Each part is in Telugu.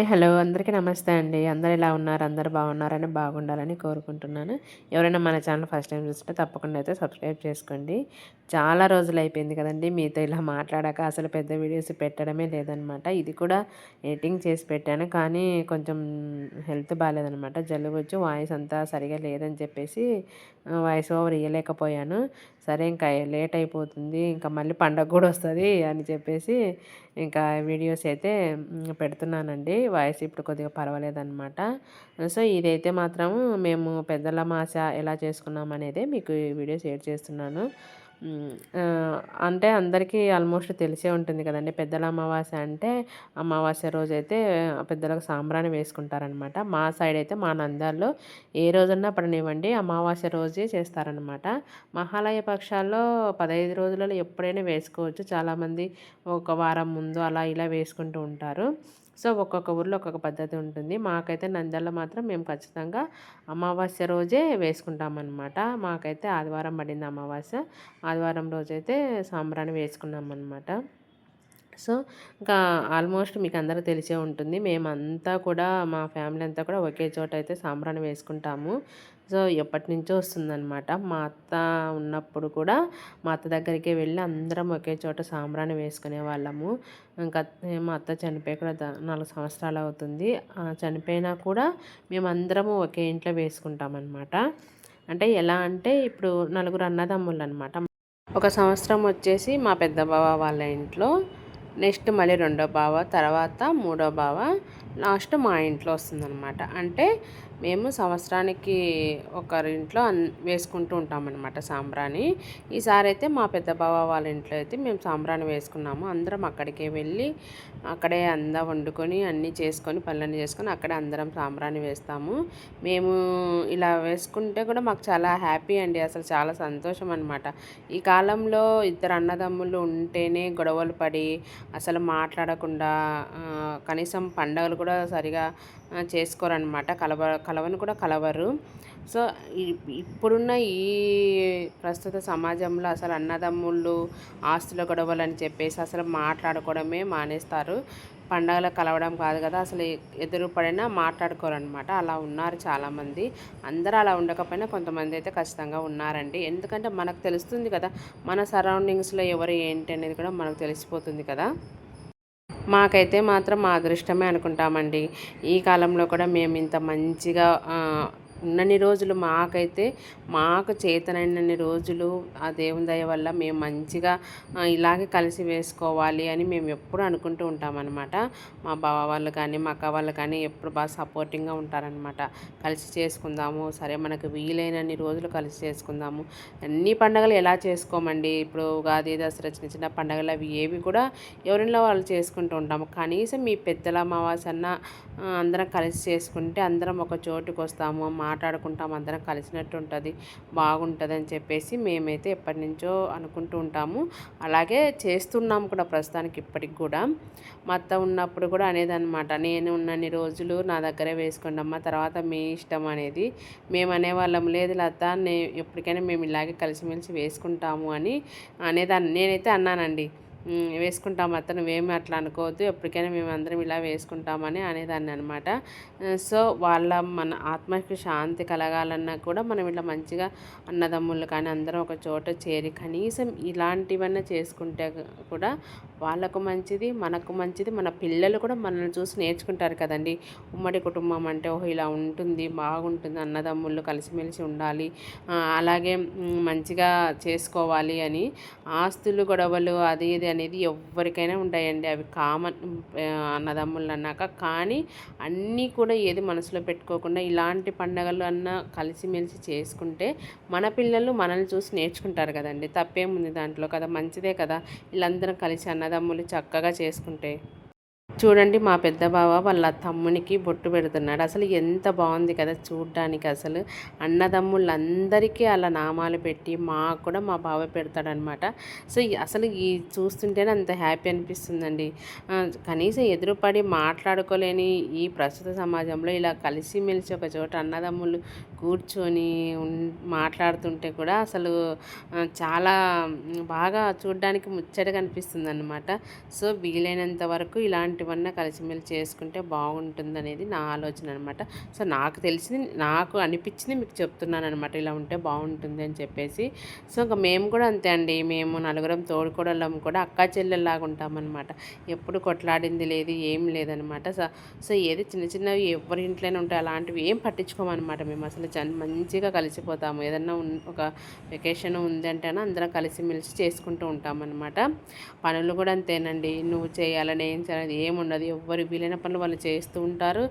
Hi hello. అందరికీ నమస్తే అండి. అందరు ఎలా ఉన్నారు? అందరు బాగున్నారని బాగుండాలని కోరుకుంటున్నాను. ఎవరైనా మన ఛానల్ ఫస్ట్ టైం చూస్తుంటే తప్పకుండా అయితే సబ్స్క్రైబ్ చేసుకోండి. చాలా రోజులు అయిపోయింది కదండి మీతో ఇలా మాట్లాడాక. అసలు పెద్ద వీడియోస్ పెట్టడమే లేదనమాట. ఇది కూడా ఎడిటింగ్ చేసి పెట్టాను. కానీ కొంచెం హెల్త్ బాగాలేదనమాట. జలుబు వచ్చి వాయిస్ అంతా సరిగా లేదని చెప్పేసి వాయిస్ ఓవర్ ఇవ్వలేకపోయాను సరే ఇంకా లేట్ అయిపోతుంది ఇంకా మళ్ళీ పండగ కూడా వస్తుంది అని చెప్పేసి ఇంకా వీడియోస్ అయితే పెడుతున్నానండి. వాయిస్ ఇప్పుడు కొద్దిగా పర్వాలేదన్నమాట. సో ఇదైతే మాత్రం మేము పెద్దల మాస ఎలా చేసుకున్నాం అనేది మీకు ఈ వీడియో షేర్ చేస్తున్నాను. అంటే అందరికీ ఆల్మోస్ట్ తెలిసే ఉంటుంది కదండి. పెద్దల అమావాస్య అంటే అమావాస్య రోజు అయితే పెద్దలకు సాంబ్రాణి వేసుకుంటారనమాట. మా సైడ్ అయితే మా నందాల్లో ఏ రోజన్నా పడనివ్వండి అమావాస్య రోజే చేస్తారనమాట. మహాలయ పక్షాల్లో పదహైదు రోజులలో ఎప్పుడైనా వేసుకోవచ్చు. చాలామంది ఒక వారం ముందు అలా ఇలా వేసుకుంటూ ఉంటారు. సో ఒక్కొక్క ఊర్లో ఒక్కొక్క పద్ధతి ఉంటుంది. మాకైతే నంద్యాలలో మాత్రం మేము ఖచ్చితంగా అమావాస్య రోజే వేసుకుంటామన్నమాట. మాకైతే ఆదివారం పడింది అమావాస్య. ఆదివారం రోజైతే సాంబ్రాణి వేసుకున్నాం అనమాట సో ఇంకా ఆల్మోస్ట్ మీకు అందరూ తెలిసే ఉంటుంది. మేమంతా కూడా మా ఫ్యామిలీ అంతా కూడా ఒకే చోట అయితే సాంబ్రాణి వేసుకుంటాము. సో ఎప్పటి నుంచో వస్తుందన్నమాట. మా అత్త ఉన్నప్పుడు కూడా మా అత్త దగ్గరికి వెళ్ళి అందరం ఒకే చోట సాంబ్రాణి వేసుకునే వాళ్ళము. ఇంకా మా అత్త చనిపోయి కూడా నాలుగు సంవత్సరాలు అవుతుంది. చనిపోయినా కూడా మేమందరము ఒకే ఇంట్లో వేసుకుంటామన్నమాట. అంటే ఎలా అంటే ఇప్పుడు నలుగురు అన్నదమ్ములు అనమాట ఒక సంవత్సరం వచ్చేసి మా పెద్ద బావ వాళ్ళ ఇంట్లో నెక్స్ట్ మళ్ళీ రెండో బావ తర్వాత మూడో బావ లాస్ట్ మా ఇంట్లో వస్తుందన్నమాట. అంటే మేము సంవత్సరానికి ఒకరింట్లో వేసుకుంటూ ఉంటామన్నమాట సాంబ్రాణి. ఈసారి అయితే మా పెద్ద బావ వాళ్ళ ఇంట్లో అయితే మేము సాంబ్రాణి వేసుకున్నాము. అందరం అక్కడికే వెళ్ళి అక్కడే అందా వండుకొని అన్నీ చేసుకొని పనులన్నీ చేసుకొని అక్కడే అందరం సాంబ్రాణి వేస్తాము. మేము ఇలా వేసుకుంటే కూడా మాకు చాలా హ్యాపీ అండి. అసలు చాలా సంతోషం అనమాట ఈ కాలంలో ఇద్దరు అన్నదమ్ములు ఉంటేనే గొడవలు పడి అసలు మాట్లాడకుండా కనీసం పండగలు కూడా సరిగా చేసుకోరనమాట కలవ కలవని కూడా కలవరు. సో ఇప్పుడున్న ఈ ప్రస్తుత సమాజంలో అసలు అన్నదమ్ముళ్ళు ఆస్తుల గొడవలు అని చెప్పేసి అసలు మాట్లాడుకోవడమే మానేస్తారు. పండగలు కలవడం కాదు కదా అసలు ఎదురు పడినా మాట్లాడుకోరనమాట అలా ఉన్నారు చాలామంది. అందరూ అలా ఉండకపోయినా కొంతమంది అయితే ఖచ్చితంగా ఉన్నారండి. ఎందుకంటే మనకు తెలుస్తుంది కదా మన సరౌండింగ్స్లో ఎవరు ఏంటి అనేది కూడా మనకు తెలిసిపోతుంది కదా. మాకైతే మాత్రం మా అదృష్టమే అనుకుంటామండి. ఈ కాలంలో కూడా మేము ఇంత మంచిగా ఉన్నన్ని రోజులు మాకైతే మాకు చేతనైనన్ని రోజులు ఆ దేవుని దయ వల్ల మేము మంచిగా ఇలాగే కలిసి వేసుకోవాలి అని మేము ఎప్పుడు అనుకుంటూ ఉంటామన్నమాట. మా బావ వాళ్ళు కానీ మా అక్క వాళ్ళు కానీ ఎప్పుడు బాగా సపోర్టింగ్గా ఉంటారనమాట కలిసి చేసుకుందాము సరే మనకు వీలైనన్ని రోజులు కలిసి చేసుకుందాము. అన్ని పండుగలు ఎలా చేసుకోమండి? ఇప్పుడు ఉగాది దసరా చిన్న చిన్న పండుగలు అవి ఏవి కూడా ఎవరిలో వాళ్ళు చేసుకుంటూ ఉంటాము. కనీసం మీ పెద్దల అమావాస్య అన్న అందరం కలిసి చేసుకుంటే అందరం ఒక చోటుకు వస్తాము మా మాట్లాడుకుంటాం అందరం కలిసినట్టు ఉంటుంది బాగుంటుంది అని చెప్పేసి మేమైతే ఎప్పటి నుంచో అనుకుంటూ ఉంటాము. అలాగే చేస్తున్నాము కూడా ప్రస్తుతానికి ఇప్పటికి కూడా. మా అత్త ఉన్నప్పుడు కూడా అనేదన్నమాట నేను ఉన్నన్ని రోజులు నా దగ్గరే వేసుకోండి అమ్మ తర్వాత మీ ఇష్టం అనేది. మేము అనేవాళ్ళం లేదు లత నే ఎప్పటికైనా మేము ఇలాగే కలిసిమెలిసి వేసుకుంటాము అని అనేదాన్ని నేనైతే అన్నానండి. వేసుకుంటాం అత్త నువ్వేమి అట్లా అనుకోవద్దు ఎప్పటికైనా మేము అందరం ఇలా వేసుకుంటామని అనేదాన్ని అనమాట సో వాళ్ళ మన ఆత్మకి శాంతి కలగాలన్నా కూడా మనం ఇట్లా మంచిగా అన్నదమ్ములు కానీ అందరం ఒక చోట చేరి కనీసం ఇలాంటివన్నీ చేసుకుంటే కూడా వాళ్ళకు మంచిది మనకు మంచిది మన పిల్లలు కూడా మనల్ని చూసి నేర్చుకుంటారు కదండి. ఉమ్మడి కుటుంబం అంటే ఓహో ఇలా ఉంటుంది బాగుంటుంది అన్నదమ్ముళ్ళు కలిసిమెలిసి ఉండాలి అలాగే మంచిగా చేసుకోవాలి అని ఆస్తులు గొడవలు అది ఇది అనేది ఎవరికైనా ఉంటాయండి. అవి కామన్ అన్నదమ్ములు అన్నాక కానీ అన్నీ కూడా ఏది మనసులో పెట్టుకోకుండా ఇలాంటి పండగలు అన్నా కలిసిమెలిసి చేసుకుంటే మన పిల్లలు మనల్ని చూసి నేర్చుకుంటారు కదండి. తప్పేముంది దాంట్లో కదా? మంచిదే కదా? వీళ్ళందరం కలిసి అన్నదమ్ములు చక్కగా చేసుకుంటే. చూడండి మా పెద్ద బావ వాళ్ళ తమ్మునికి బొట్టు పెడుతున్నాడు. అసలు ఎంత బాగుంది కదా చూడ్డానికి అసలు. అన్నదమ్ముళ్ళందరికీ అలా నామాలు పెట్టి మాకు కూడా మా బావ పెడతాడనమాట. సో అసలు ఈ చూస్తుంటేనే అంత హ్యాపీ అనిపిస్తుందండి. కనీసం ఎదురుపడి మాట్లాడుకోలేని ఈ ప్రస్తుత సమాజంలో ఇలా కలిసిమెలిసి ఒక చోట అన్నదమ్ములు కూర్చొని మాట్లాడుతుంటే కూడా అసలు చాలా బాగా చూడడానికి ముచ్చటగా అనిపిస్తుంది అనమాట సో వీలైనంత వరకు ఇలాంటివన్నీ కలిసిమెలిసి చేసుకుంటే బాగుంటుందనేది నా ఆలోచన అనమాట సో నాకు తెలిసింది నాకు అనిపించింది మీకు చెప్తున్నాను అనమాట ఇలా ఉంటే బాగుంటుంది అని చెప్పేసి. సో ఇంకా మేము కూడా అంతే అండి మేము నలుగురం తోడుకోడళ్ళం కూడా అక్క చెల్లెల్లాగా ఉంటామన్నమాట. ఎప్పుడు కొట్లాడింది లేదు ఏం లేదనమాట సో సో ఏది చిన్న చిన్నవి ఎవరి ఇంట్లోనే ఉంటాయి అలాంటివి ఏం పట్టించుకోమన్నమాట మేము. అసలు మంచిగా కలిసిపోతాము. ఏదన్నా ఒక వెకేషన్ ఉంది అందరం కలిసిమెలిసి చేసుకుంటూ ఉంటామన్నమాట. పనులు కూడా అంతేనండి. నువ్వు చేయాలని ఏం చేయాలని ఏముండదు. ఎవరు వీలైన పనులు వాళ్ళు చేస్తూ ఉంటారు.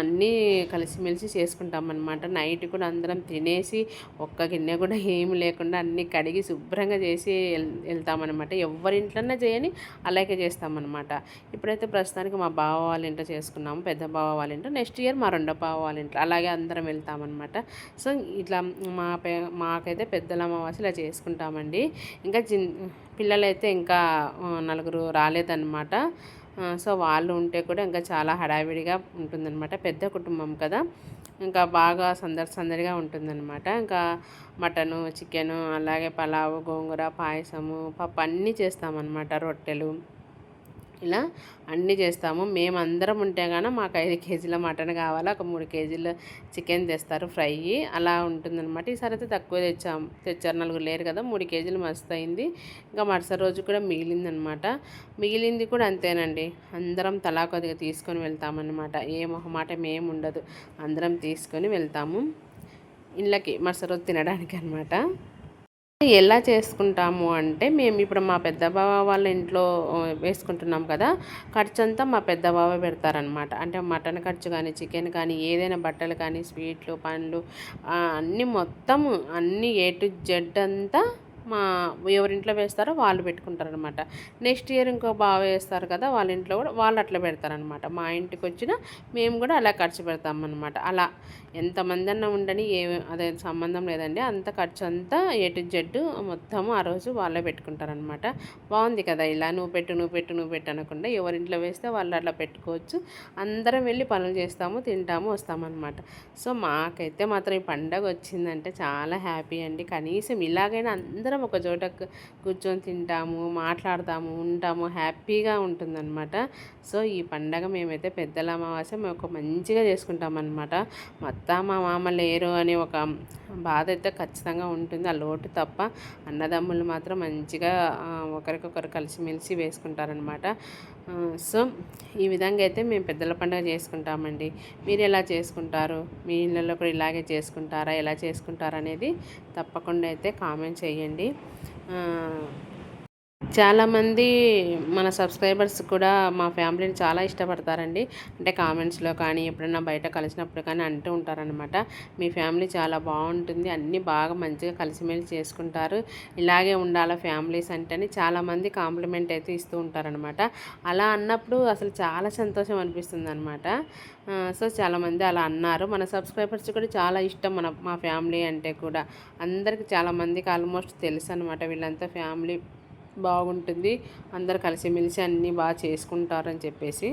అన్నీ కలిసిమెలిసి చేసుకుంటామన్నమాట. నైట్ కూడా అందరం తినేసి ఒక్క గిన్నె కూడా ఏమి లేకుండా అన్నీ కడిగి శుభ్రంగా చేసి వెళ్తామన్నమాట ఎవరింట్లోనే చేయని అలాగే చేస్తామన్నమాట. ఇప్పుడైతే ప్రస్తుతానికి మా బావ వాళ్ళ ఇంట్లో చేసుకున్నాము. పెద్ద బావ వాళ్ళ ఇంట్లో. నెక్స్ట్ ఇయర్ మా రెండో బావ వాళ్ళ ఇంట్లో. అలాగే అందరం వెళ్తామన్నమాట. సో ఇట్లా మా పే మాకైతే పెద్దల అమావాస్య ఇలా చేసుకుంటామండి. ఇంకా చిన్ పిల్లలైతే ఇంకా నలుగురు రాలేదన్నమాట. సో వాళ్ళు ఉంటే కూడా ఇంకా చాలా హడావిడిగా ఉంటుందన్నమాట. పెద్ద కుటుంబం కదా. ఇంకా బాగా సందడి సందడిగా ఉంటుందన్నమాట. ఇంకా మటను చికెను అలాగే పలావు గోంగూర పాయసము పప్పు అన్నీ చేస్తామన్నమాట. రొట్టెలు ఇలా అన్నీ చేస్తాము. మేమందరం ఉంటే కానీ మాకు ఐదు కేజీల మటన్ కావాలి ఒక మూడు కేజీల చికెన్ తెస్తారు ఫ్రై. అలా ఉంటుందన్నమాట. ఈసారి అయితే తక్కువ తెచ్చాము తెచ్చారు నలుగురు లేరు కదా మూడు కేజీలు మస్తు అయింది. ఇంకా మరుసటి రోజు కూడా మిగిలిందనమాట మిగిలింది కూడా అంతేనండి. అందరం తలా కొద్దిగా తీసుకొని వెళ్తామన్నమాట. ఏ మొహమాట మేము ఉండదు. అందరం తీసుకొని వెళ్తాము. ఇళ్ళకి మరుసటి రోజు తినడానికి అనమాట ఎలా చేసుకుంటాము అంటే మేము ఇప్పుడు మా పెద్ద బావ వాళ్ళ ఇంట్లో వేసుకుంటున్నాం కదా ఖర్చు అంతా మా పెద్ద బావ పెడతారనమాట అంటే మటన్ ఖర్చు కానీ చికెన్ కానీ ఏదైనా బట్టలు కానీ స్వీట్లు పండ్లు అన్నీ మొత్తం అన్నీ ఏ టు జెడ్ అంతా మా ఎవరింట్లో వేస్తారో వాళ్ళు పెట్టుకుంటారనమాట నెక్స్ట్ ఇయర్ ఇంకో బాగా వేస్తారు కదా వాళ్ళ ఇంట్లో కూడా వాళ్ళు అట్లా పెడతారనమాట మా ఇంటికి వచ్చిన మేము కూడా అలా ఖర్చు పెడతామన్నమాట. అలా ఎంతమంది అన్న ఉండని ఏ అదే సంబంధం లేదండి. అంత ఖర్చు అంతా ఏ టు జెడ్ మొత్తము ఆ రోజు వాళ్ళే పెట్టుకుంటారనమాట బాగుంది కదా ఇలా నువ్వు పెట్టు నువ్వు పెట్టు నువ్వు పెట్టు అనకుండా ఎవరింట్లో వేస్తే వాళ్ళు అట్లా పెట్టుకోవచ్చు. అందరం వెళ్ళి పనులు చేస్తాము తింటాము వస్తామన్నమాట. సో మాకైతే మాత్రం ఈ పండగ వచ్చిందంటే చాలా హ్యాపీ అండి. కనీసం ఇలాగైనా అందరం ఒక చోట కూర్చొని తింటాము మాట్లాడతాము ఉంటాము హ్యాపీగా ఉంటుందన్నమాట. సో ఈ పండగ మేమైతే పెద్దల అమావాస్య మేము ఒక మంచిగా చేసుకుంటాం అనమాట అత్త మా మామ లేరు అని ఒక బాధ అయితే ఖచ్చితంగా ఉంటుంది. ఆ లోటు తప్ప అన్నదమ్ములు మాత్రం మంచిగా ఒకరికొకరు కలిసిమెలిసి వేసుకుంటారనమాట సో ఈ విధంగా అయితే మేము పెద్దల పండుగ చేసుకుంటామండి. మీరు ఎలా చేసుకుంటారు? మీ ఇళ్ళల్లో కూడా ఇలాగే చేసుకుంటారా? ఎలా చేసుకుంటారా అనేది తప్పకుండా అయితే కామెంట్ చేయండి. చాలామంది మన సబ్స్క్రైబర్స్ కూడా మా ఫ్యామిలీని చాలా ఇష్టపడతారండి. అంటే కామెంట్స్లో కానీ ఎప్పుడైనా బయట కలిసినప్పుడు కానీ అంటూ ఉంటారనమాట మీ ఫ్యామిలీ చాలా బాగుంటుంది. అన్నీ బాగా మంచిగా కలిసిమెలిసి చేసుకుంటారు. ఇలాగే ఉండాలి ఫ్యామిలీస్ అంటేనే చాలామంది కాంప్లిమెంట్ అయితే ఇస్తూ ఉంటారనమాట అలా అన్నప్పుడు అసలు చాలా సంతోషం అనిపిస్తుంది అనమాట సో చాలామంది అలా అన్నారు. మన సబ్స్క్రైబర్స్ కూడా చాలా ఇష్టం మన మా ఫ్యామిలీ అంటే కూడా. అందరికీ చాలామందికి ఆల్మోస్ట్ తెలుసు అనమాట వీళ్ళంతా ఫ్యామిలీ బాగుంటుంది. అందరు కలిసిమెలిసి అన్నీ బాగా చేసుకుంటారని చెప్పేసి.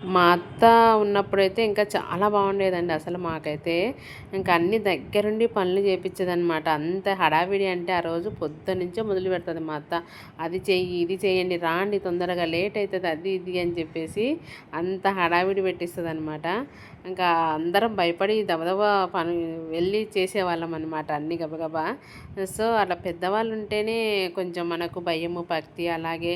మా అత్త ఉన్నప్పుడైతే ఇంకా చాలా బాగుండేదండి అసలు మాకైతే. ఇంకా అన్ని దగ్గరుండి పనులు చేపించదనమాట అంత హడావిడి అంటే ఆ రోజు పొద్దు నుంచే మొదలు పెడుతుంది మా అత్త. అది చెయ్యి ఇది చేయండి రాండి తొందరగా లేట్ అవుతుంది అది ఇది అని చెప్పేసి అంత హడావిడి పెట్టిస్తుంది అనమాట ఇంకా అందరం భయపడి దబదబ పని వెళ్ళి చేసేవాళ్ళం అనమాట అన్ని గబగబా. సో అలా పెద్దవాళ్ళు ఉంటేనే కొంచెం మనకు భయము భక్తి అలాగే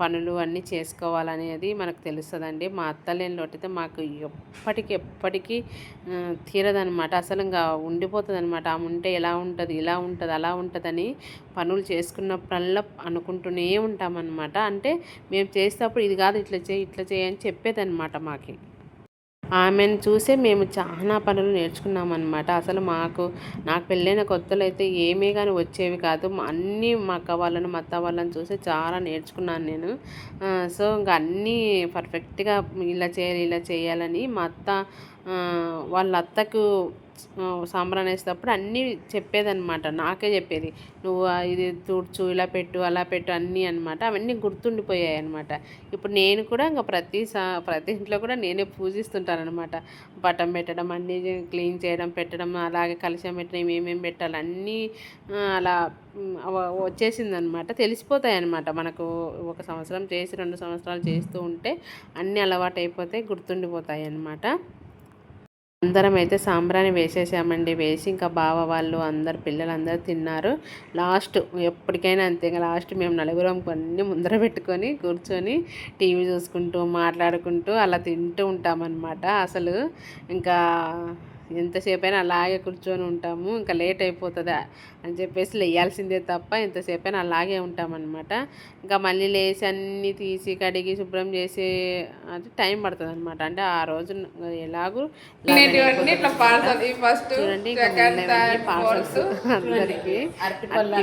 పనులు అన్నీ చేసుకోవాలనేది మనకు తెలుస్తుందండి. మా అత్తలేని లోటైతే మాకు ఎప్పటికి ఎప్పటికీ తీరదనమాట అసలు ఇంకా ఉండిపోతుంది అనమాట ఆమె ఉంటే ఎలా ఉంటుంది ఇలా ఉంటుంది అలా ఉంటుందని పనులు చేసుకున్నప్పుడల్లా అనుకుంటూనే ఉంటామన్నమాట. అంటే మేము చేసేటప్పుడు ఇది కాదు ఇట్లా చేయి ఇట్లా చేయని చెప్పేదన్నమాట మాకి. ఆమెను చూసే మేము చాలా పనులు నేర్చుకున్నామన్నమాట. అసలు మాకు నాకు పెళ్ళైన కొత్తలు అయితే ఏమీ కానీ వచ్చేవి కాదు. అన్నీ మా అక్క వాళ్ళని మా అత్త వాళ్ళని చూసి చాలా నేర్చుకున్నాను నేను. సో ఇంకా అన్నీ పర్ఫెక్ట్గా ఇలా చేయాలి ఇలా చేయాలని మా అత్త వాళ్ళ అత్తకు సాంబ్రాన్ వేసేటప్పుడు అన్నీ చెప్పేదనమాట నాకే చెప్పేది. నువ్వు ఇది తుడుచు ఇలా పెట్టు అలా పెట్టు అన్నీ అనమాట అవన్నీ గుర్తుండిపోయాయి అనమాట ఇప్పుడు నేను కూడా ఇంకా ప్రతి సా ప్రతి ఇంట్లో కూడా నేనే పూజిస్తుంటానమాట బటం పెట్టడం అన్నీ క్లీన్ చేయడం పెట్టడం అలాగే కలుషం పెట్టడం ఏమేమి పెట్టాలి అన్నీ అలా వచ్చేసిందనమాట తెలిసిపోతాయి అనమాట మనకు ఒక సంవత్సరం చేసి రెండు సంవత్సరాలు చేస్తూ ఉంటే అన్నీ అలవాటు అయిపోతాయి గుర్తుండిపోతాయి అనమాట అందరం అయితే సాంబ్రాణి వేసేసామండి. వేసి ఇంకా బావ వాళ్ళు అందరు పిల్లలందరూ తిన్నారు. లాస్ట్ ఎప్పటికైనా అంతే ఇంకా లాస్ట్ మేము నలుగురం కొన్ని ముందర పెట్టుకొని కూర్చొని టీవీ చూసుకుంటూ మాట్లాడుకుంటూ అలా తింటూ ఉంటామన్నమాట. అసలు ఇంకా ఎంతసేపు అయినా అలాగే కూర్చొని ఉంటాము ఇంకా లేట్ అయిపోతుందా అని చెప్పేసి లేయాల్సిందే తప్ప ఎంతసేపు అయినా అలాగే ఉంటామన్నమాట. ఇంకా మళ్ళీ లేచి అన్నీ తీసి కడిగి శుభ్రం చేసి అంటే టైం పడుతుంది అనమాట అంటే ఆ రోజు ఎలాగూ తినేటివన్నీ ఇట్లా పార్సల్ ఈ ఫస్ట్ చూడండి పార్సల్స్ అందరికి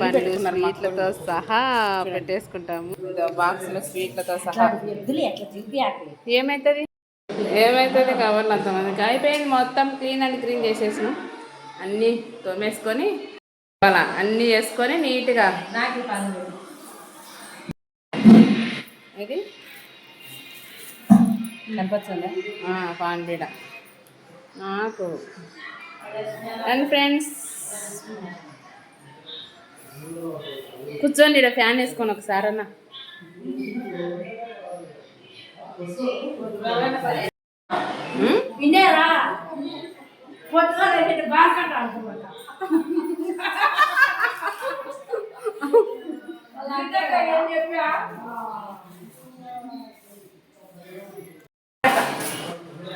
పండ్లు స్వీట్లతో సహా పెట్టేసుకుంటాము. బాక్స్లో స్వీట్లతో సహా. ఏమవుతుంది ఏమవుతుంది కవర్లు అంతమందికి. అయిపోయింది మొత్తం క్లీన్ అండ్ క్లీన్ చేసేసినాం. అన్నీ తోమేసుకొని అలా అన్నీ చేసుకొని నీట్గా. ఇది? బీడ నాకు. And friends. కూర్చోండి ఇక్కడ ఫ్యాన్ వేసుకొని ఒకసారి అన్న వినేరా? కొత్తగా బాగా అనుకుంటా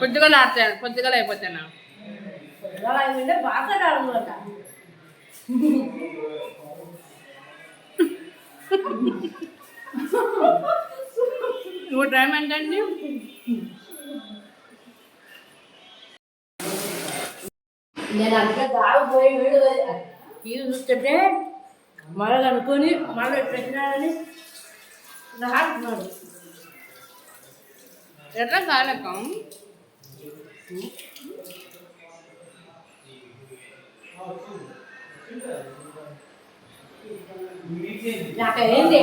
పొద్దుగల ఆడతాను పొద్దుగల అయిపోతాను? బాగా అనుకుంటా నువ్వు టైం ఏంటండి నేను అంతా దాగు పోయి వీడు ఇది చూస్తుంటే మళ్ళీ అనుకొని మళ్ళీ పెట్టినాడని రాడుతున్నాడు ఎట్లా కాలకం నాకు ఏంటి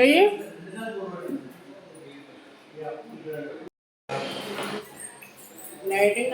ఏది లైటింగ్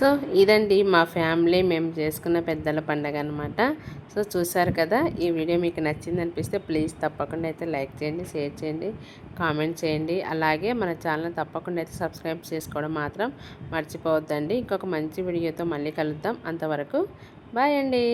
సో ఇదండి మా ఫ్యామిలీ మేము చేసుకున్న పెద్దల పండగ అనమాట సో చూసారు కదా ఈ వీడియో మీకు నచ్చింది అనిపిస్తే ప్లీజ్ తప్పకుండా అయితే లైక్ చేయండి షేర్ చేయండి కామెంట్ చేయండి. అలాగే మన ఛానల్ తప్పకుండా అయితే సబ్స్క్రైబ్ చేసుకోవడం మాత్రం మర్చిపోవద్దండి. ఇంకొక మంచి వీడియోతో మళ్ళీ కలుద్దాం. అంతవరకు బాయ్ అండి.